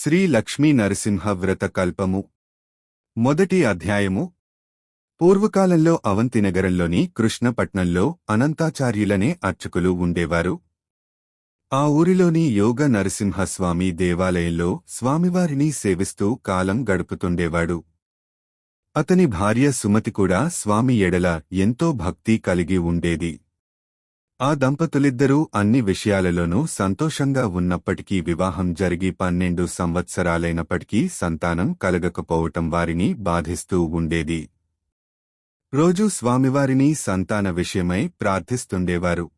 శ్రీ లక్ష్మీ నరసింహ వ్రత కల్పము. మొదటి అధ్యాయము. పూర్వకాలంలో అవంతినగరంలోని కృష్ణపట్నంలో అనంతాచార్యులనే అర్చకులు ఉండేవారు. ఆ ఊరిలోని యోగ నరసింహస్వామి దేవాలయంలో స్వామివారిని సేవిస్తూ కాలం గడుపుతుండేవాడు. అతని భార్య సుమతి కూడా స్వామి ఎడల ఎంతో భక్తి కలిగి ఉండేది. ఆ దంపతులిద్దరూ అన్ని విషయాలలోనూ సంతోషంగా ఉన్నప్పటికీ వివాహం జరిగి పన్నెండు సంవత్సరాలైనప్పటికీ సంతానం కలగకపోవటం వారిని బాధిస్తూ ఉండేది. రోజూ స్వామివారిని సంతాన విషయమై ప్రార్థిస్తుండేవారు.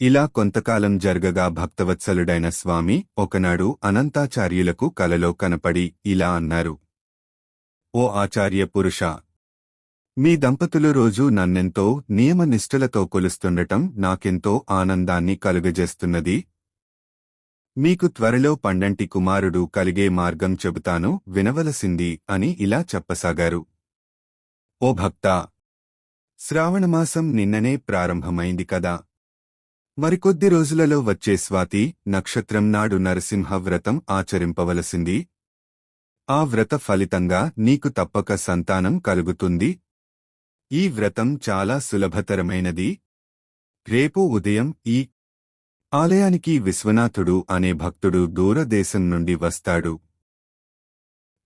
ఇలా కొంతకాలం జరగగా భక్తవత్సలుడైన స్వామి ఒకనాడు అనంతాచార్యులకు కలలో కనపడి ఇలా అన్నారు. ఓ ఆచార్య పురుష మీ దంపతులు రోజూ నన్నెంతో నియమనిష్టలతో కొలుస్తుండటం నాకెంతో ఆనందాన్ని కలుగజేస్తున్నది. మీకు త్వరలో పండంటి కుమారుడు కలిగే మార్గం చెబుతాను వినవలసింది అని ఇలా చెప్పసాగారు. ఓ భక్తా! శ్రావణమాసం నిన్ననే ప్రారంభమైంది కదా. మరికొద్ది రోజులలో వచ్చే స్వాతి నక్షత్రం నాడు నరసింహ వ్రతం ఆచరింపవలసింది. ఆ వ్రత ఫలితంగా నీకు తప్పక సంతానం కలుగుతుంది ఈ వ్రతం చాలా సులభతరమైనది. రేపు ఉదయం ఈ ఆలయానికి విశ్వనాథుడు అనే భక్తుడు దూరదేశం నుండి వస్తాడు.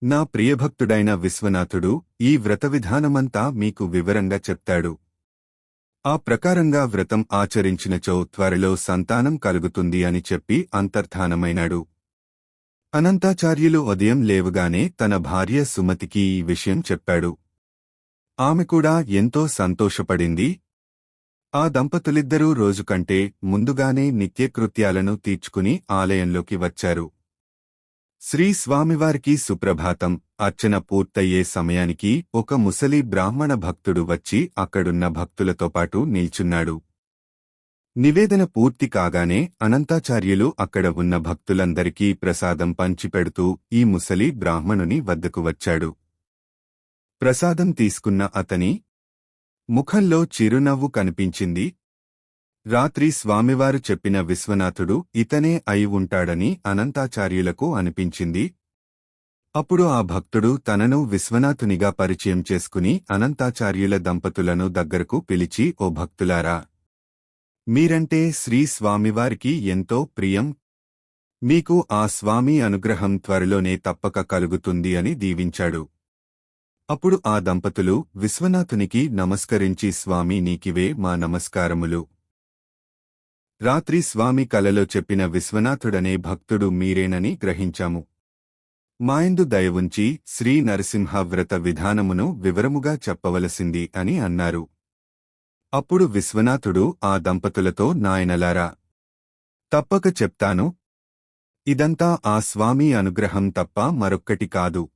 నా ప్రియభక్తుడైన విశ్వనాథుడు ఈ వ్రత విధానమంతా మీకు వివరంగా చెప్తాడు. ఆ ప్రకారంగా వ్రతం ఆచరించినచో త్వరలో సంతానం కలుగుతుంది అని చెప్పి అంతర్ధానమైనాడు. అనంతాచార్యులు ఉదయం లేవగానే తన భార్య సుమతికి ఈ విషయం చెప్పాడు. ఆమె కూడా ఎంతో సంతోషపడింది. ఆ దంపతులిద్దరూ రోజుకంటే ముందుగానే నిత్యకృత్యాలను తీర్చుకుని ఆలయంలోకి వచ్చారు. శ్రీ స్వామివారికి సుప్రభాతం అర్చన పూర్తయ్యే సమయానికి ఒక ముసలి బ్రాహ్మణ భక్తుడు వచ్చి అక్కడున్న భక్తులతో పాటు నిల్చున్నాడు. నివేదన పూర్తి కాగానే అనంతాచార్యులు అక్కడ ఉన్న భక్తులందరికీ ప్రసాదం పంచిపెడుతూ ఈ ముసలి బ్రాహ్మణుని వద్దకు వచ్చాడు. ప్రసాదం తీసుకున్న అతని ముఖంలో చిరునవ్వు కనిపించింది. రాత్రి స్వామివారు చెప్పిన విశ్వనాథుడు ఇతనే అయి ఉంటాడని అనంతాచార్యులకు అనిపించింది. అప్పుడు ఆ భక్తుడు తనను విశ్వనాథునిగా పరిచయం చేసుకుని అనంతాచార్యుల దంపతులను దగ్గరకు పిలిచి ఓ భక్తులారా మీరంటే శ్రీ స్వామివారికి ఎంతో ప్రియం. మీకు ఆ స్వామి అనుగ్రహం త్వరలోనే తప్పక కలుగుతుంది అని దీవించాడు. అప్పుడు ఆ దంపతులు విశ్వనాథునికి నమస్కరించి స్వామి నీకివే మా నమస్కారములు. రాత్రి స్వామి కలలో చెప్పిన విశ్వనాథుడనే భక్తుడు మీరేనని గ్రహించాము. మాయందు దయవుంచి శ్రీ నరసింహవ్రత విధానమును వివరముగా చెప్పవలసింది అని అన్నారు. అప్పుడు విశ్వనాథుడు ఆ దంపతులతో నాయనలారా తప్పక చెప్తాను. ఇదంతా ఆ స్వామి అనుగ్రహం తప్ప మరొక్కటి కాదు.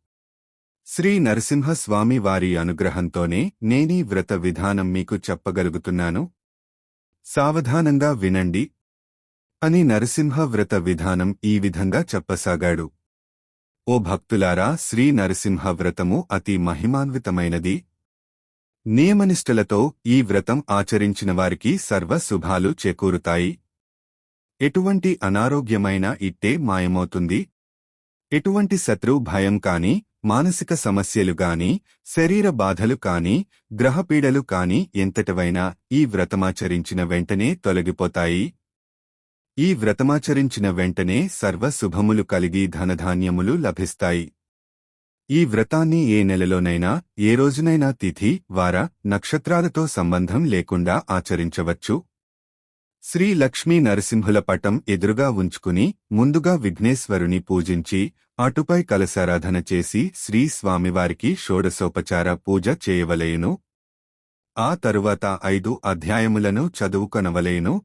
శ్రీ నరసింహస్వామి వారి అనుగ్రహంతోనే నేనీ వ్రత విధానం మీకు చెప్పగలుగుతున్నాను. సావధానంగా వినండి. అని నరసింహ వ్రత విధానం ఈ విధంగా చెప్పసాగాడు. ఓ భక్తులారా శ్రీ నరసింహ వ్రతము అతి మహిమాన్వితమైనది. నియమనిష్టలతో ఈ వ్రతం ఆచరించిన వారికి సర్వ శుభాలు చేకూరుతాయి. ఎటువంటి అనారోగ్యమైన ఇట్టే మాయమవుతుంది. ఎటువంటి శత్రు భయం కాని మానసిక సమస్యలు గాని శరీర బాధలు కాని గ్రహపీడలు కాని ఎంతటివైనా ఈ వ్రతమాచరించిన వెంటనే తొలగిపోతాయి. ఈ వ్రతమాచరించిన వెంటనే సర్వ శుభములు కలిగి ధనధాన్యములు లభిస్తాయి. ఈ వ్రతాన్ని ఏ నెలలోనైనా ఏ రోజునైనా తిథి వార నక్షత్రాలతో సంబంధం లేకుండా ఆచరించవచ్చు. శ్రీ లక్ష్మీ నరసింహుల పటం ఎదురుగా ఉంచుకుని ముందుగా విఘ్నేశ్వరుని పూజించి అటుపై కలశారాధన చేసి శ్రీ స్వామివారికి షోడశోపచార పూజ చేయవలేను. ఆ తరువాత ఐదు అధ్యాయములను చదువుకొనవలేను.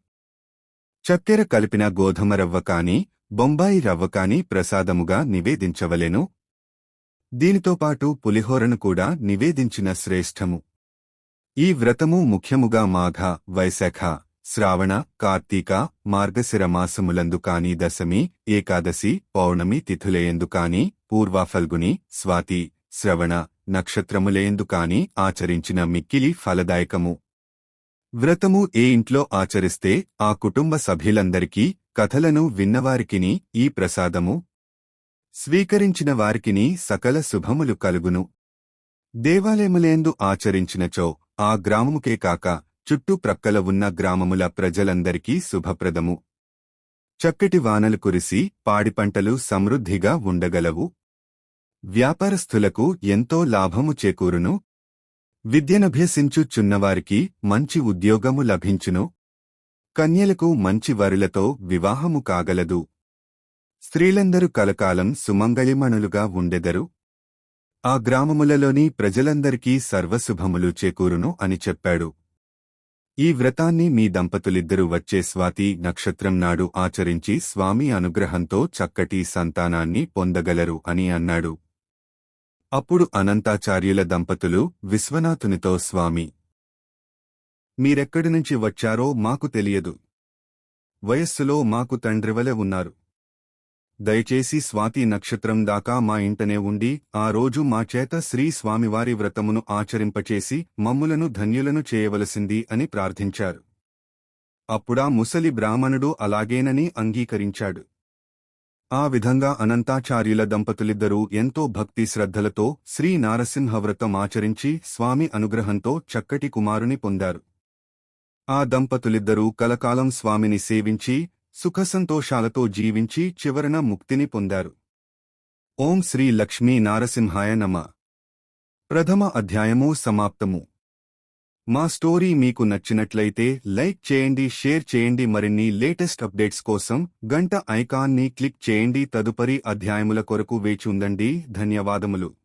చక్కెర కలిపిన గోధుమ రవ్వ కాని బొంబాయి రవ్వ కాని ప్రసాదముగా నివేదించవలెను. దీనితోపాటు పులిహోరను కూడా నివేదించిన శ్రేష్టము. ఈ వ్రతము ముఖ్యముగా మాఘ వైశాఖ శ్రావణ కార్తీక మార్గశిర మాసములందు కాని దశమి ఏకాదశి పౌర్ణమి తిథులయందు కాని పూర్వాఫల్గుని స్వాతి శ్రవణ నక్షత్రములయందు కాని ఆచరించిన మిక్కిలి ఫలదాయకము. వ్రతము ఏ ఇంట్లో ఆచరిస్తే ఆ కుటుంబ సభ్యులందరికీ కథలను విన్నవారికిని ఈ ప్రసాదము. స్వీకరించిన వారికిని సకల శుభములు కలుగును. దేవాలయములేందు ఆచరించినచో ఆ గ్రామముకే కాక చుట్టుప్రక్కల ఉన్న గ్రామముల ప్రజలందరికీ శుభప్రదము. చక్కటి వానలు కురిసి పాడిపంటలు సమృద్ధిగా ఉండగలవు. వ్యాపారస్థులకు ఎంతో లాభము చేకూరును. విద్యనభ్యసించుచున్నవారికి మంచి ఉద్యోగము లభించును. కన్యలకు మంచి వరులతో వివాహము కాగలదు. స్త్రీలందరూ కలకాలం సుమంగళిమణులుగా ఉండెదరు. ఆ గ్రామములలోని ప్రజలందరికీ సర్వశుభములు చేకూరును అని చెప్పాడు. ఈ వ్రతాన్ని మీ దంపతులిద్దరూ వచ్చే స్వాతి నక్షత్రం నాడు ఆచరించి స్వామి అనుగ్రహంతో చక్కటి సంతానాన్ని పొందగలరు అని అన్నాడు. అప్పుడు అనంతాచార్యుల దంపతులు విశ్వనాథునితో స్వామి! మీరెక్కడి నుంచి వచ్చారో మాకు తెలియదు. వయస్సులో మాకు తండ్రివలె ఉన్నారు. దయచేసి స్వాతి నక్షత్రం దాకా మా ఇంటనే ఉండి ఆ రోజు మా చేత శ్రీ స్వామివారి వ్రతమును ఆచరింపచేసి మమ్ములను ధన్యులను చేయవలసింది అని ప్రార్థించారు. అప్పుడా ముసలి బ్రాహ్మణుడు అలాగేనని అంగీకరించాడు. ఆ విధంగా అనంతాచార్యుల దంపతులిద్దరూ ఎంతో భక్తి శ్రద్ధలతో శ్రీ నారసింహవ్రతం ఆచరించి స్వామి అనుగ్రహంతో చక్కటి కుమారుని పొందారు. ఆ దంపతులిద్దరూ కలకాలం స్వామిని సేవించి సుఖసంతోషాలతో జీవించి చివరన ముక్తిని పొందారు. ఓం శ్రీ లక్ష్మీ నారసింహాయ నమ. ప్రథమ అధ్యాయము సమాప్తము. మా స్టోరీ మీకు నచ్చినట్లయితే లైక్ చేయండి షేర్ చేయండి మరిన్ని లేటెస్ట్ అప్డేట్స్ కోసం గంట ఐకాన్ని క్లిక్ చేయండి. తదుపరి అధ్యాయముల కొరకు వేచి ఉండండి. ధన్యవాదములు.